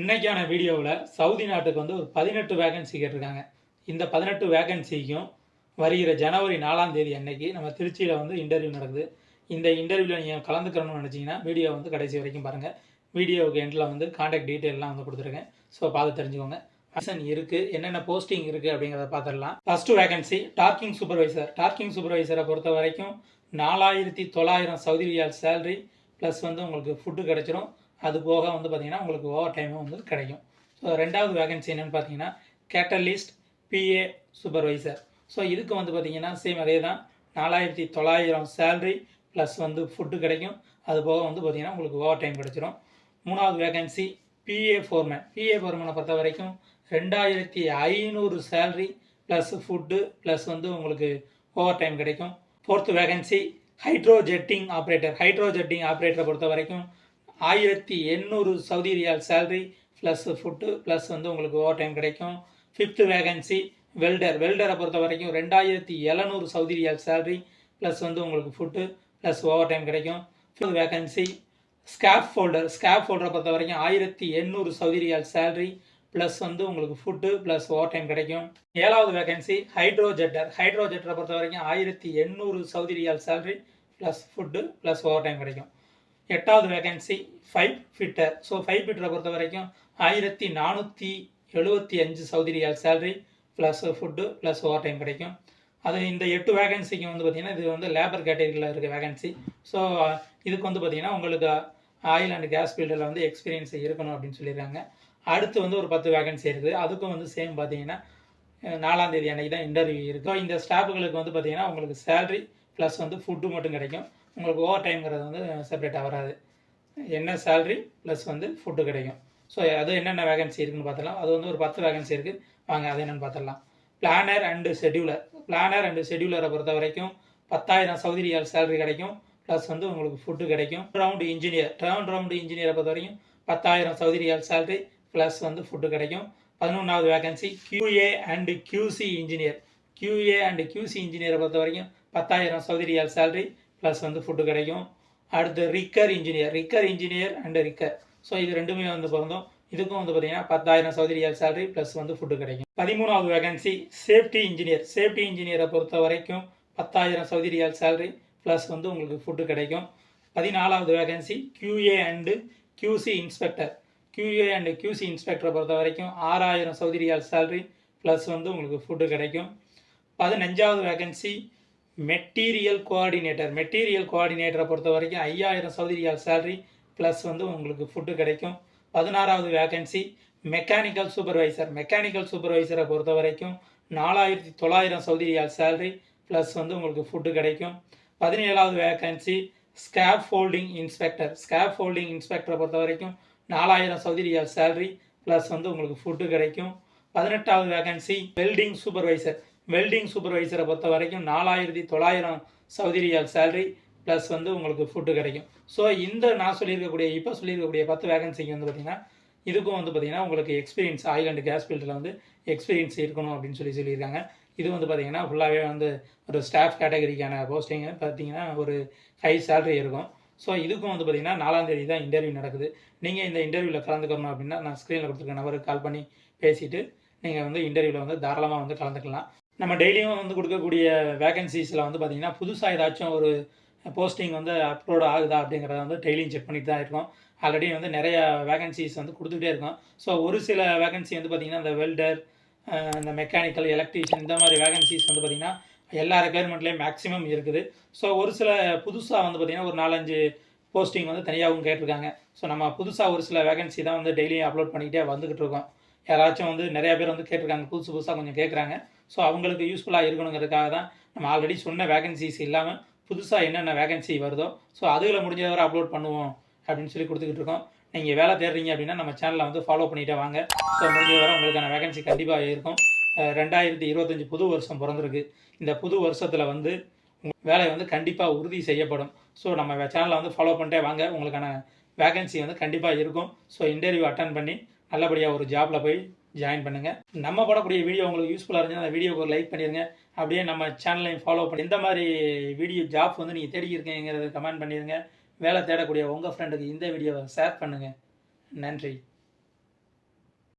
இன்னைக்கான வீடியோவில் சவுதி நாட்டுக்கு வந்து ஒரு பதினெட்டு வேகன்சி கேட்டிருக்காங்க. இந்த பதினெட்டு வேகன்சிக்கும் வருகிற ஜனவரி நாலாம் தேதி அன்னைக்கு நம்ம திருச்சியில் வந்து இன்டர்வியூ நடக்குது. இந்த இன்டர்வியூவில் நீங்கள் கலந்துக்கணும்னு நினச்சிங்கன்னா வீடியோ வந்து கடைசி வரைக்கும் பாருங்கள் வீடியோவுக்கு எண்டில் வந்து காண்டாக்ட் டீட்டெயிலெலாம் வந்து கொடுத்துருக்கேன். ஸோ பார்த்து தெரிஞ்சுக்கோங்க. ஆப்ஷன் இருக்குது என்னென்ன போஸ்டிங் இருக்குது அப்படிங்கிறத பார்த்துடலாம். First vacancy docking supervisor docking சூப்பர்வைசரை பொறுத்த வரைக்கும் நாலாயிரத்தி தொள்ளாயிரம் சவுதி ரியால் சேலரி ப்ளஸ் வந்து உங்களுக்கு ஃபுட்டு கிடச்சிரும். அது போக வந்து பார்த்தீங்கன்னா உங்களுக்கு ஓவர் டைமும் வந்து கிடைக்கும். ஸோ ரெண்டாவது வேகன்சி என்னென்னு பார்த்தீங்கன்னா கேட்டலிஸ்ட் பிஏ சூப்பர்வைசர் ஸோ இதுக்கு வந்து பார்த்திங்கன்னா சேம் அதே தான் நாலாயிரத்தி தொள்ளாயிரம் சேலரி ப்ளஸ் வந்து ஃபுட்டு கிடைக்கும். அது போக வந்து பார்த்திங்கன்னா உங்களுக்கு ஓவர் டைம் கிடச்சிரும். மூணாவது வேகன்சி பிஏ ஃபோர்மேன் பிஏ ஃபோர்மேனை பொறுத்த வரைக்கும் ரெண்டாயிரத்தி ஐநூறு சேலரி ப்ளஸ் ஃபுட்டு ப்ளஸ் வந்து உங்களுக்கு ஓவர் டைம் கிடைக்கும். Fourth vacancy hydro jetting operator hydro jetting ஆப்ரேட்டரை பொறுத்த வரைக்கும் ஆயிரத்தி எண்ணூறு Saudi riyal salary plus food plus வந்து உங்களுக்கு ஓவர் டைம் கிடைக்கும். ஃபிஃப்த்து வேகன்சி வெல்டர் வெல்டரை பொறுத்த வரைக்கும் ரெண்டாயிரத்தி எழுநூறு சவுதி ரியால் சேலரி ப்ளஸ் வந்து உங்களுக்கு ஃபுட்டு ப்ளஸ் ஓவர் டைம் கிடைக்கும். ஃபிஃப்த் வேகன்சி ஸ்கேப் ஃபோல்டர் ஸ்கேப் ஃபோல்டரை பொறுத்த வரைக்கும் ஆயிரத்தி எண்ணூறு சவுதி ரியால் சேலரி ப்ளஸ் வந்து உங்களுக்கு ஃபுட்டு ப்ளஸ் ஓவர் டைம் கிடைக்கும். ஏழாவது வேகன்சி ஹைட்ரோஜெட்டர் ஹைட்ரோஜெட்டரை பொறுத்த வரைக்கும் ஆயிரத்தி எண்ணூறு Saudi riyal salary plus food plus over time கிடைக்கும். எட்டாவது vacancy five fitter so five ஃபிட்டரை பொறுத்த வரைக்கும் ஆயிரத்தி நானூற்றி எழுபத்தி அஞ்சு Saudi riyal salary plus food plus over time கிடைக்கும். அது இந்த எட்டு வேகன்சிக்கு வந்து பார்த்திங்கன்னா இது வந்து லேபர் கேட்டகரியில் இருக்க வேகன்சி ஸோ இதுக்கு வந்து பார்த்திங்கன்னா உங்களுக்கு ஆயில் அண்ட் கேஸ் ஃபீல்டில் வந்து எக்ஸ்பீரியன்ஸ் இருக்கணும் அப்படின்னு சொல்லியிருக்காங்க. அடுத்து வந்து ஒரு பத்து வேகன்சி இருக்குது. அதுக்கும் வந்து சேம் பார்த்தீங்கன்னா நாலாம் தேதி அன்னைக்கு தான் இன்டர்வியூ இருக்கும் இந்த ஸ்டாஃபுகளுக்கு வந்து பார்த்தீங்கன்னா உங்களுக்கு சேலரி ப்ளஸ் வந்து ஃபுட்டு மட்டும் கிடைக்கும். உங்களுக்கு ஓவர் டைம்ங்கிறது வந்து செப்பரேட்டாக வராது. என்ன சேல்ரி ப்ளஸ் வந்து ஃபுட்டு கிடைக்கும். ஸோ அது என்னென்ன வேகன்சி இருக்குன்னு பார்த்தலாம் அது வந்து ஒரு பத்து வேகன்சி இருக்குது வாங்க அது என்னென்னு பார்த்துடலாம். Planner and scheduler planner and ஷெடியூலரை பொறுத்த வரைக்கும் பத்தாயிரம் சவுதி ரியால் சேலரி கிடைக்கும். ப்ளஸ் வந்து உங்களுக்கு ஃபுட்டு கிடைக்கும். ரவுண்டு இன்ஜினியர் டர்ன் ரவுண்டு இன்ஜினியரை பொறுத்த வரைக்கும் பத்தாயிரம் சவுதி ரியால் சேலரி ப்ளஸ் வந்து ஃபுட்டு கிடைக்கும். பதினொன்றாவது vacancy QA and QC engineer QA and QC இன்ஜினியரை பொறுத்த வரைக்கும் பத்தாயிரம் சவுதி ரியால் சேலரி ப்ளஸ் வந்து ஃபுட்டு கிடைக்கும். அடுத்து rigger engineer rigger engineer and rigger so இது ரெண்டுமே வந்து பிறந்தோம் இதுக்கும் வந்து பார்த்தீங்கன்னா பத்தாயிரம் சவுதி ரியால் சேலரி ப்ளஸ் வந்து ஃபுட்டு கிடைக்கும். பதிமூணாவது வேகன்சி சேஃப்டி இன்ஜினியர் சேஃப்டி இன்ஜினியரை பொறுத்த வரைக்கும் பத்தாயிரம் சவுதி ரியால் சேலரி ப்ளஸ் வந்து உங்களுக்கு ஃபுட்டு கிடைக்கும். பதினாலாவது vacancy QA and QC inspector QA and QC இன்ஸ்பெக்டரை பொறுத்த வரைக்கும் ஆறாயிரம் சவுதி ரியால் சேலரி ப்ளஸ் வந்து உங்களுக்கு ஃபுட்டு கிடைக்கும். பதினஞ்சாவது வேகன்சி மெட்டீரியல் கோஆர்டினேட்டர் மெட்டீரியல் கோஆர்டினேட்டரை பொறுத்த வரைக்கும் ஐயாயிரம் சவுதி சேலரி ப்ளஸ் வந்து உங்களுக்கு ஃபுட்டு கிடைக்கும். பதினாறாவது வேகன்சி மெக்கானிக்கல் சூப்பர்வைசர் மெக்கானிக்கல் சூப்பர்வைசரை பொறுத்த வரைக்கும் நாலாயிரத்தி தொள்ளாயிரம் சவுதி சேலரி ப்ளஸ் வந்து உங்களுக்கு ஃபுட்டு கிடைக்கும். பதினேழாவது vacancy scaffolding inspector scaffolding இன்ஸ்பெக்டரை பொறுத்த வரைக்கும் நாலாயிரம் சவுதி சேலரி ப்ளஸ் வந்து உங்களுக்கு ஃபுட்டு கிடைக்கும். பதினெட்டாவது வேகன்சி வெல்டிங் சூப்பர்வைசர் வெல்டிங் சூப்பர்வைசரை பொறுத்த வரைக்கும் நாலாயிரத்தி தொள்ளாயிரம் சவுதி ரியால் சேலரி ப்ளஸ் வந்து உங்களுக்கு ஃபுட்டு கிடைக்கும். ஸோ இந்த நான் சொல்லியிருக்கக்கூடிய இப்போ சொல்லியிருக்கக்கூடிய பத்து வேகன்சிக்கு வந்து பார்த்திங்கன்னா இதுக்கும் வந்து பார்த்திங்கன்னா உங்களுக்கு எக்ஸ்பீரியன்ஸ் ஆயில் அண்ட் கேஸ் ஃபீல்டில் வந்து எக்ஸ்பீரியன்ஸ் இருக்கணும் அப்படின்னு சொல்லி சொல்லியிருக்காங்க. இது வந்து பார்த்திங்கன்னா ஃபுல்லாகவே வந்து ஒரு ஸ்டாஃப் கேட்டகரிக்கான போஸ்டிங்கு பார்த்தீங்கன்னா ஒரு ஹை சேலரி இருக்கும். ஸோ இதுக்கும் வந்து பார்த்திங்கன்னா நாலாம் தேதி தான் இன்டர்வியூ நடக்குது. நீங்கள் இந்த இன்டர்வியூவில் கலந்துக்கணும் அப்படின்னா நான் ஸ்க்ரீனில் கொடுத்துருக்க நபருக்கு கால் பண்ணி பேசிவிட்டு நீங்கள் வந்து இன்டர்வியூவில் வந்து தாராளமாக வந்து கலந்துக்கலாம். நம்ம டெய்லியும் வந்து கொடுக்கக்கூடிய வேகன்சிஸில் வந்து பார்த்திங்கன்னா புதுசாக ஏதாச்சும் ஒரு போஸ்டிங் வந்து அப்லோட் ஆகுதா அப்படிங்கிறத வந்து டெய்லியும் செக் பண்ணிட்டு தான் இருக்கோம். ஆல்ரெடி வந்து நிறைய வேகன்சிஸ் வந்து கொடுத்துட்டே இருக்கோம். ஸோ ஒரு சில வேகன்சி வந்து பார்த்திங்கன்னா இந்த வெல்டர் இந்த மெக்கானிக்கல் எலக்ட்ரீஷியன் இந்த மாதிரி வேகன்சிஸ் வந்து பார்த்திங்கன்னா எல்லா ரெக்குயர்மெண்ட்லேயும் மேக்ஸிமம் இருக்குது. ஸோ ஒரு சில புதுசாக வந்து பார்த்திங்கன்னா ஒரு நாலஞ்சு போஸ்டிங் வந்து தனியாகவும் கேட்டிருக்காங்க. ஸோ நம்ம புதுசாக ஒரு சில வேகன்சி தான் வந்து டெய்லியும் அப்லோட் பண்ணிக்கிட்டே வந்துக்கிட்டு இருக்கோம். யாராச்சும் வந்து நிறையா பேர் வந்து கேட்டிருக்காங்க புதுசு புதுசாக கொஞ்சம் கேட்குறாங்க ஸோ அவங்களுக்கு யூஸ்ஃபுல்லாக இருக்கணுங்கிறதுக்காக தான் நம்ம ஆல்ரெடி சொன்ன வேகன்சிஸ் இல்லாமல் புதுசாக என்னென்ன வேகன்சி வருதோ ஸோ அதில் முடிஞ்சவரை அப்லோட் பண்ணுவோம் அப்படின்னு சொல்லி கொடுத்துக்கிட்டு இருக்கோம். நீங்கள் வேலை தேடுறீங்க அப்படின்னா நம்ம சேனலை வந்து ஃபாலோ பண்ணிகிட்டே வாங்க. ஸோ முடிஞ்சவரை உங்களுக்கான வேகன்சி கண்டிப்பாக இருக்கும். ரெண்டாயிரத்தி இருபத்தஞ்சி புது வருஷம் பிறந்திருக்கு. இந்த புது வருஷத்தில் வந்து வேலை வந்து கண்டிப்பாக உறுதி செய்யப்படும். ஸோ நம்ம சேனலை வந்து ஃபாலோ பண்ணிட்டே வாங்க. உங்களுக்கான வேகன்சி வந்து கண்டிப்பாக இருக்கும். ஸோ இன்டர்வியூ அட்டன் பண்ணி நல்லபடியாக ஒரு ஜாபில் போய் ஜாயின் பண்ணுங்கள் நம்ம போடக்கூடிய வீடியோ உங்களுக்கு யூஸ்ஃபுல்லாக இருந்துச்சுன்னா அந்த வீடியோக்கு ஒரு லைக் பண்ணிடுங்க அப்படியே நம்ம சேனலையும் ஃபாலோ பண்ணி எந்த மாதிரி வீடியோ ஜாப் வந்து நீங்கள் தேடி இருக்கீங்கிறத கமெண்ட் பண்ணிடுங்க வேலை தேடக்கூடிய உங்கள் ஃப்ரெண்டுக்கு இந்த வீடியோவை ஷேர் பண்ணுங்கள் நன்றி.